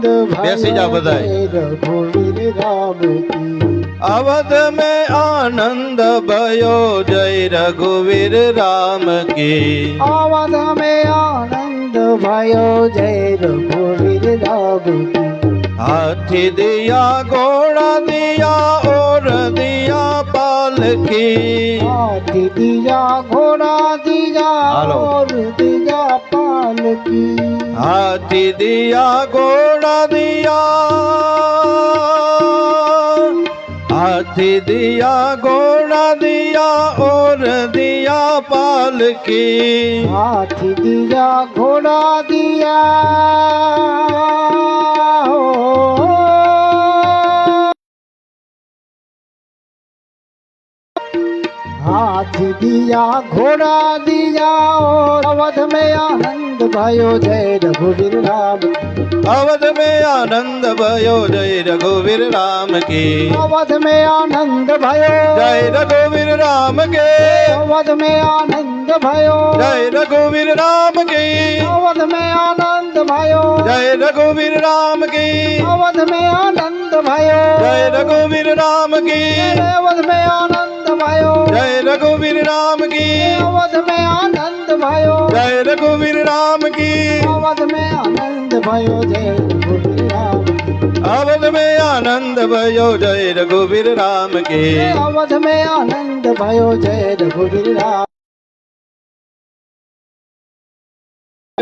આનંદ બેસી જા બધા રઘુવીર રામ અવધ મે આનંદ ભયો જય રઘુવીર રામ કી અવધ મે આનંદ ભયો જય રઘુવીર રામ કી हाथी दिया घोड़ा दिया और दिया पालकी हाथी दिया घोड़ा दिया हालो। और दिया पालकी हाथी दिया घोड़ा दिया हाथी दिया घोड़ा दिया और दिया पालकी हाथी दिया घोड़ा दिया हो। હાથ દિયા ઘોડા દિયા અવધ મે આનંદ ભયો જય રઘુવીર રામ. અવધ મે આનંદ ભયો જય રઘુવીર રામ કે. અવધ મે આનંદ ભયો જય રઘુવીર રામ કે. અવધ મે આનંદ ભયો જય રઘુવીર રામ કે. અવધ મે આનંદ ભયો જય રઘુવીર રામ કે. અવધ મે આનંદ ભયો જય રઘુવીર રામ કે. અવધ મે આનંદ રામ કી અવધ મે આનંદ ભયો જય રઘુવીર રામ કી અવધ મે આનંદ ભયો જય રઘુવીર રામ અવધ મે આનંદ ભયો જય રઘુવીર રામ કી અવધ મે આનંદ ભયો જય રઘુવીર રામ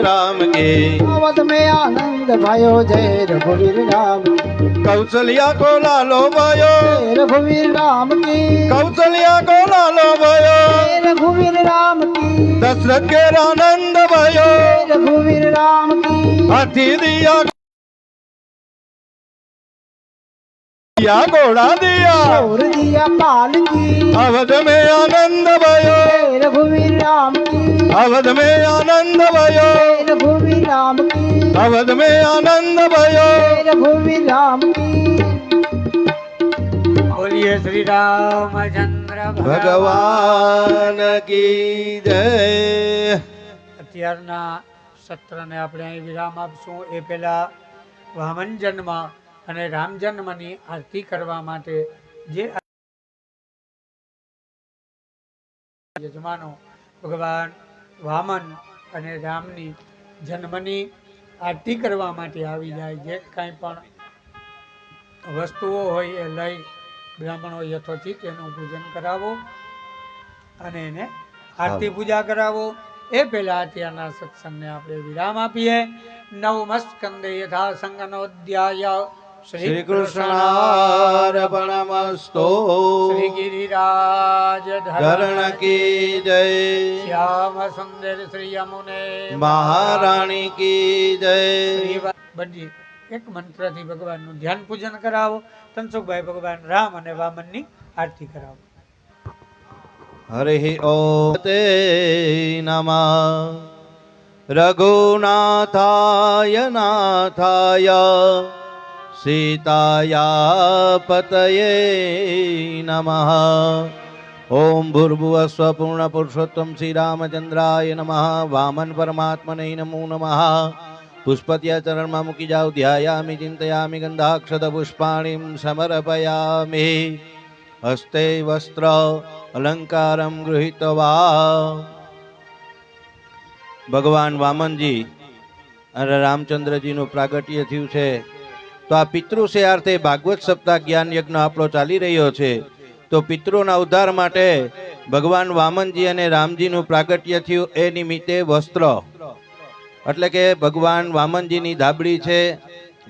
રામ કે આવત મે આનંદ ભાયો જય રઘુવીર રામ. કૌશલ્યા કો લાલો ભાયો રઘુવીર રામ કી. કૌશલ્યા કો લાલો ભાયો રઘુવીર રામ કી. દશરથ કે આનંદ ભાયો રઘુવીર રામ કી. હાથી દિયા दिया दिया घोड़ा दिया और दिया पाल की अवध में आनंद भयो जय रघुवीर राम की अवध में आनंद भयो जय रघुवीर राम की अवध में आनंद भयो जय रघुवीर राम की બોલીએ શ્રી રામચંદ્ર ભગવાન की જય અત્યારના સત્રને આપણે અહીં વિરામ આપશું એ પહેલા વામન જન્મ અને રામ જન્મની આરતી કરવા માટે જે યજમાનો ભગવાન વામન અને રામની જન્મની આરતી કરવા માટે આવી જાય. જે કાંઈ પણ વસ્તુઓ હોય એ લઈ બ્રાહ્મણો યથોચિત એનું પૂજન કરાવો અને એને આરતી પૂજા કરાવો. એ પહેલા અત્યારના સત્સંગને આપણે વિરામ આપીએ. નવમસ્કંદે યથા સંગનોધ્યાય શ્રી કૃષ્ણાર્પણમસ્તો શ્રી ગિરિરાજ ધરણ કી જય। શ્યામ સુંદર શ્રી યમુને મહારાણી કી જય। બનજી એક મંત્રથી ભગવાનનું ધ્યાન પૂજન કરાવો તનસુખભાઈ ભગવાન રામ અને વામનની આરતી કરાવો. હરિ ઓ તે નમઃ। રઘુનાથાય નાથાય। નમઃ ઓમ ભૂર્ભુવસ્વ પૂર્ણ પુરુષોત્તમ શ્રી રામચંદ્રાય નમઃ વામન પરમાત્મને નમો નમઃ પુષ્પત્યા ચરણમાં મૂકી જાઓ ધ્યાયામિ ચિંતયામિ ગંધાક્ષત પુષ્પાણી સમર્પયામિ હસ્તે વસ્ત્ર અલંકારમ ગૃહિતવા ભગવાન વામનજી અને રામચંદ્રજીનું પ્રાગટ્ય થયું છે. તો આ પિતૃ અર્થે ભાગવત સપ્તાહ જ્ઞાન યજ્ઞ આપણો ચાલી રહ્યો છે. તો પિતૃના ઉદ્ધાર માટે ભગવાન વામનજી અને રામજીનું પ્રાગટ્ય થયું એ નિમિત્તે વસ્ત્ર. એટલે કે ભગવાન વામનજીની ધાબળી છે.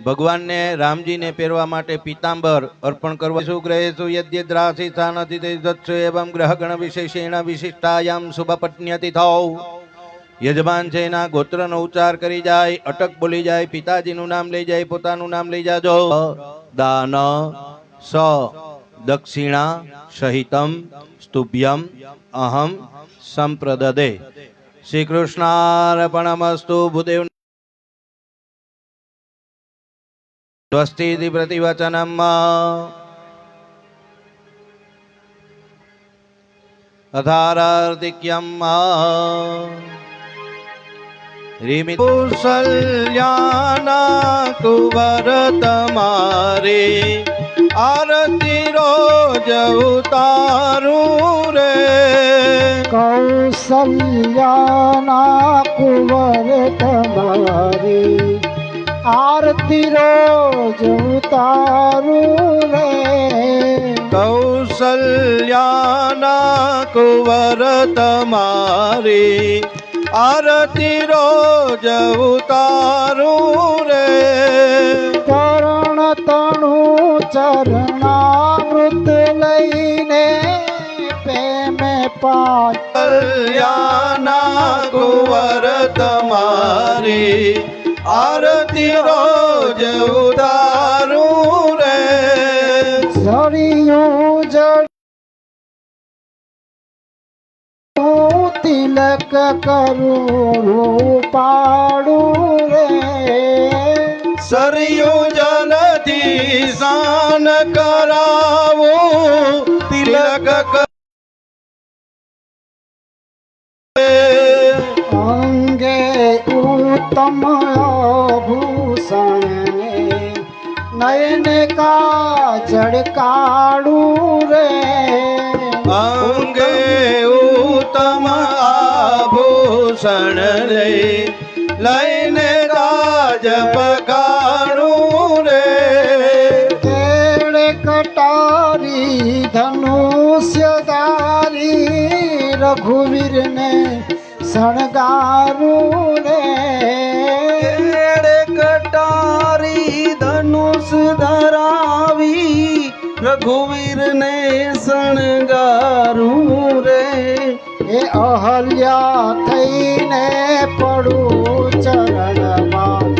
ભગવાનને રામજીને પહેરવા માટે પીતાંબર અર્પણ કરવા. સુગ્રહેશુ યદ્યદ્રાસી સ્થાનથી તે દત્સુ એવં વિશેષ વિશેષેણ વિશિષ્ટાયામ શુભપત્ન્યતિ થૌ યજમાન છે એના ગોત્રનો ઉચ્ચાર કરી જાય, અટક બોલી જાય, પિતાજીનું નામ લઈ જાય, પોતાનું નામ લઈ જાજો. દાન, સ, દક્ષિણા, સહિતમ, સ્તુભ્યમ, અહમ, સંપ્રદદે. શ્રી કૃષ્ણાર્પણમસ્તુ ભૂદેવ સ્વસ્તિતિ પ્રતિવચનમ. અથારાર્તિક્યમ રીમિ કૌશલ્યાના કુંવર તમારે આરતી રોજ ઉતારું રે. કૌશલ્યાના કુંવર તમારે આરતી રોજ ઉતારું રે. કૌશલ્યાના કુંવર તમારી આરતી રોજ ઉતારું રે. ચરણ તણું ચરણામૃત લઈને પ્રેમે પાલ્યાના કુંવર તમારી. આરતી રોજ ઉતારું કરું પાડું રે સરયું જલથી સ્નાન કરાવું તિલક કરે. અંગે ઉત્તમ ભૂષણ નયન કા કાળું રે અંગે ઉત્તમ આભૂષણ લઈ લઈને રાજ પકાણું રે. કેળે કટારી ધનુષ્યધારી રઘુવીરને શણગારું રે. કટારી ધનુષ ધરાવી રઘુવીર ને શણગારું રે. એ અહલ્યા થઈને પડું ચરણમાં.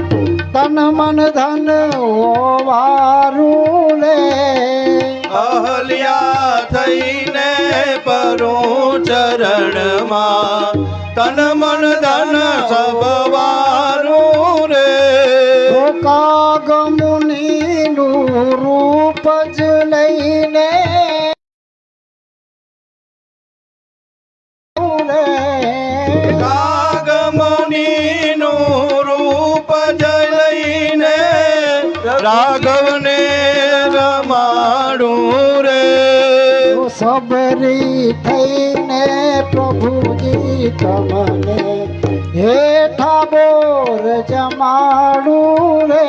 તન મન ધન ઓવારું લે. અહલ્યા થઈને પડું ચરણમાં. તન મન ધન સબવારું રે. કાગમુનિનું રાઘવને રમાડું રે. સબરી થઈને પ્રભુજી તમને હેઠા બોર જમાડું રે.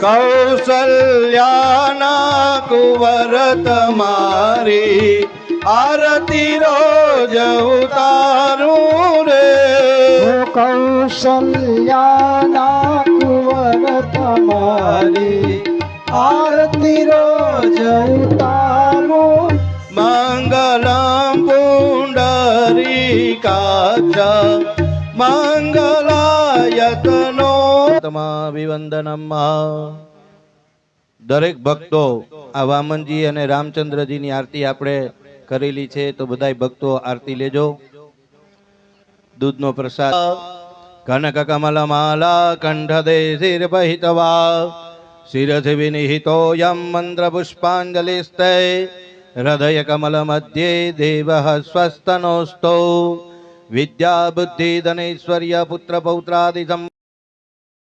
કૌશલ્યાના કુંવર તમારી આરતી રોજ ઉતારું રે. કૌશલ્યાના કુંવર તમારી. આરતી રોજ ઉતારું. મંગલમ કાચા. મંગલાયતનો તમાવિવંદનમ દરેક ભક્તો આ વામનજી અને રામચંદ્રજીની આરતી આપણે કરેલી છે, તો બધા ભક્તો આરતી લેજો. દૂધનો પ્રસાદ. કનક કમલ માલા કંઠદે શિર બહિતવા શિરસि વિનિહિતો યમ મંત્ર પુષ્પાંજલિસ્તે હૃદય કમલ મધ્યે દેવ સ્વસ્તનોસ્તો વિદ્યા બુદ્ધિ ધનૈશ્વર્ય પુત્ર પૌત્રાદિ